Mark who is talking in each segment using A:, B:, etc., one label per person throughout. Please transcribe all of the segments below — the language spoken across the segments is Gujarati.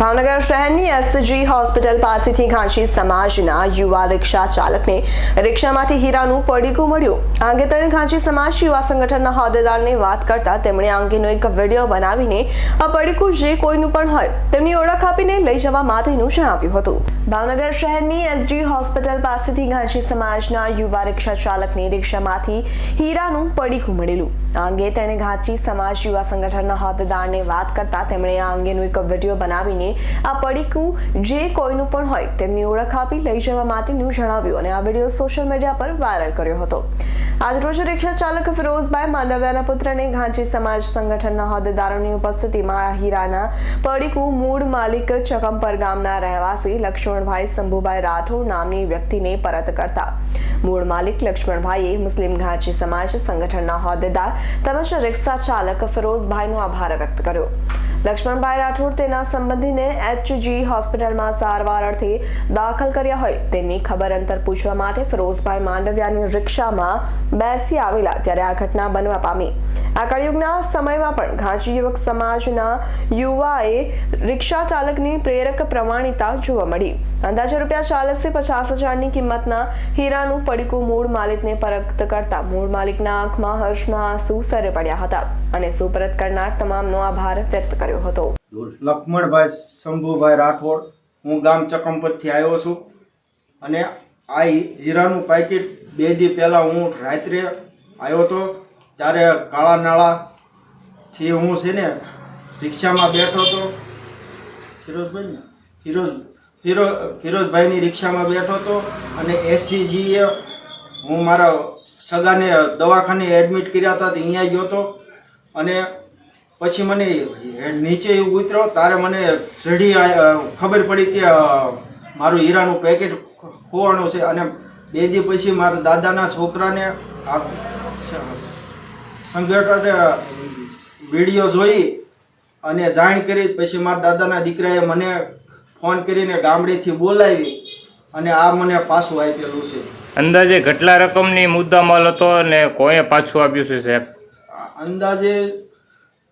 A: ભાવનગર શહેરની એસજી હોસ્પિટલ પાસેથી ઘાંચી સમાજના યુવા રિક્ષા ચાલકને રિક્ષામાંથી હીરાનું પડીકું મળ્યું. આ અંગે તેણે ઘાંચી સમાજ યુવા સંગઠનના હોદ્દેદારને વાત કરતા તેમણે આ અંગેનો એક વીડિયો બનાવીને આ પડીકું જે કોઈનું પણ હોય તેમની ઓળખ આપીને લઈ જવા માટેનું જણાવ્યું હતું. ભાવનગર શહેરની એસજી હોસ્પિટલ પાસેથી ઘાંચી સમાજના યુવા રિક્ષા ચાલકને રિક્ષામાંથી હીરાનું પડીકું મળેલું. આ અંગે તેણે ઘાંચી સમાજ યુવા સંગઠનના હોદ્દેદારને વાત કરતા તેમણે આ અંગેનો એક વીડિયો બનાવીને આ પડીકું જે કોઈનું પણ હોય તેમની ઓળખ આપી લઈ જવા માટેનું જણાવ્યું અને આ વીડિયો સોશિયલ મીડિયા પર વાયરલ કર્યો હતો. આજરોજ રિક્ષા ચાલક ફિરોઝભાઈ માંડવિયાના પુત્રને ઘાંચી સમાજ સંગઠનના હોદ્દેદારોની ઉપસ્થિતિમાં હીરાના પડીકું મૂળ માલિક ચકમપર ગામના રહેવાસી લક્ષ્મણભાઈ શંભુભાઈ રાઠોડ નામની વ્યક્તિને પરત કરતા. મૂળ માલિક લક્ષ્મણભાઈએ મુસ્લિમ ઘાંચી સમાજ સંગઠનના હોદ્દેદાર તેમજ રિક્ષા ચાલક ફિરોઝભાઈનો આભાર વ્યક્ત કર્યો. લક્ષ્મણભાઈ રાઠોડ તેના સંબંધીને એચજી હોસ્પિટલમાં સારવાર અર્થે દાખલ કર્યા હોય. તેની ખબર અંતર પૂછવા માટે ફિરોઝભાઈ માંડવિયાની રિક્ષામાં બેસી આવેલા ત્યારે આ ઘટના બનવા પામી. આ કળિયુગના સમયમાં પણ ઘાંચી યુવક સમાજના યુવાએ રિક્ષા ચાલકની પ્રેરક પ્રમાણિતા જોવા મળી. અંદાજે રૂપિયા ચાલીસથી પચાસ હજારની કિંમતના હીરાનું પડીકું મૂળ માલિકને પરત કરતા મૂળ માલિકના આંખમાં હર્ષના આંસુ સરે પડ્યા હતા. અને સુપરત કરનાર તમામનો આભાર વ્યક્ત કર્યો. હતો.
B: લક્ષ્મણભાઈ શંભુભાઈ રાઠોડ, હું ગામ ચકમપતથી આવ્યો છું અને આ હીરાનું પાકીટ બે દી પહેલાં હું રાત્રે આવ્યો હતો ત્યારે કાળા નાળાથી હું છે ને રિક્ષામાં બેઠો હતો. ફિરોઝભાઈ ને? ફિરોઝ ફિરો ફિરોઝભાઈની રિક્ષામાં બેઠો હતો અને એસસીજીએ હું મારા સગાને દવાખાને એડમિટ કર્યા હતા અહીંયા ગયો હતો અને પછી મને નીચે ઉતર્યો ત્યારે મને ચઢી ખબર પડી કે મારું હીરાનું પેકેટ ખોવાનું છે અને બે દી પછી મારા દાદાના છોકરાને સંગઠને વીડિયો જોઈ અને જાણ કરી પછી મારા દાદાના દીકરાએ મને ફોન કરીને ગામડેથી બોલાવી અને આ મને પાછું આપેલું છે.
C: અંદાજે કેટલા રકમની મુદ્દામાલ હતો અને કોઈએ પાછું આપ્યું છે સાહેબ?
B: અંદાજે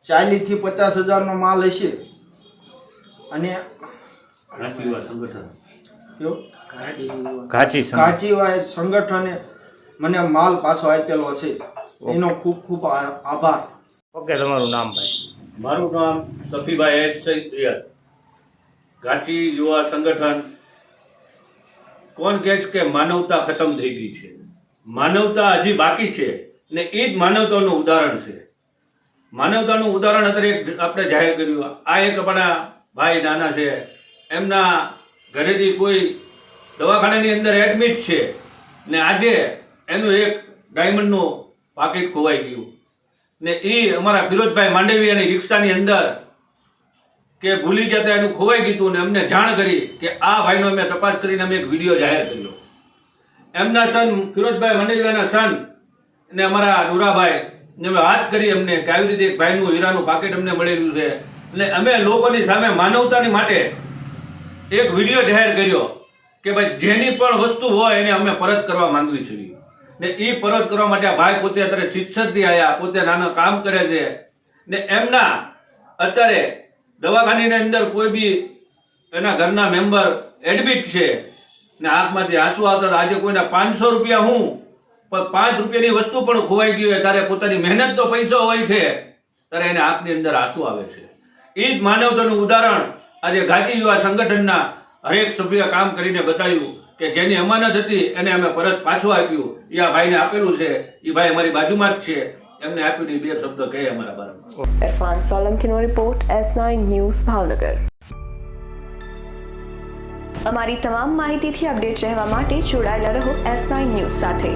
B: ચાલીસથી પચાસ હજારનો માલ હશે. અને કાચીવાય સંગઠને. મને માલ પાછો આપેલો છે. એનો ખૂબ ખૂબ આભાર.
C: ઓકે તમારું નામ ભાઈ?
D: મારું નામ સફીભાઈ એસ સૈયદ ઘાટી યુવા સંગઠન. કોણ કહે છે કે માનવતા ખતમ થઈ ગઈ છે? માનવતા હજી બાકી છે ને એ જ માનવતાનું ઉદાહરણ છે. માનવતાનું ઉદાહરણ અત્યારે આપણે જાહેર કર્યું. આ એક આપણા ભાઈ નાના છે. એમના ઘરેથી કોઈ દવાખાનાની અંદર એડમિટ છે. ને આજે એનું એક ડાયમંડનું પાકીટ ખોવાઈ ગયું. ને એ અમારા ફિરોજભાઈ માંડવિયાની રિક્ષાની અંદર કે ભૂલી ગયા એનું ખોવાઈ ગયું ને અમને જાણ કરી કે આ ભાઈનો અમે તપાસ કરીને અમે એક વીડિયો જાહેર કર્યો. એમના સન, ફિરોજભાઈ માંડવીયાના સન ને અમારા નુરાભાઈ અમે વાત કરી અમને કે આવી રીતે એક ભાઈનું હીરાનું પાકેટ અમને મળેલું છે. એટલે અમે લોકોની સામે માનવતાની માટે એક વીડિયો જાહેર કર્યો કે ભાઈ, જેની પણ વસ્તુ હોય એને અમે પરત કરવા માંગવી છીએ ને એ પરત કરવા માટે આ ભાઈ પોતે અત્યારે શિક્ષકથી આવ્યા પોતે નાના કામ કરે છે. ને એમના અત્યારે દવાખાનીની અંદર કોઈ બી એના ઘરના મેમ્બર એડમિટ છે. ને આંખમાંથી આંસુ આવતા આજે કોઈના પાંચસો રૂપિયા હું પાંચ રૂપિયાની વસ્તુ પણ ખોવાઈ ગઈ હોય ત્યારે પોતાની મહેનત તો પૈસો હોય છે ત્યારે એને આંખની અંદર આંસુ આવે છે. એ જ માનવતાનું ઉદાહરણ આજે ગાંધી યુવા સંગઠનના હરેક સભ્ય કામ કરીને બતાવ્યું કે જેની અમાનત હતી એને અમે પરત પાછું આપ્યું. એ આ ભાઈને આપેલું છે એ ભાઈ અમારી બાજુમાં જ છે. એમને આપ્યું બે શબ્દ કહે અમારા બારામાં.
A: સોલંકીનો report, S nine news, Bhavnagar. અમારી તમામ માહિતીથી અપડેટ રહેવા માટે જોડાયેલા રહો એસ નાઇન ન્યૂઝ સાથે.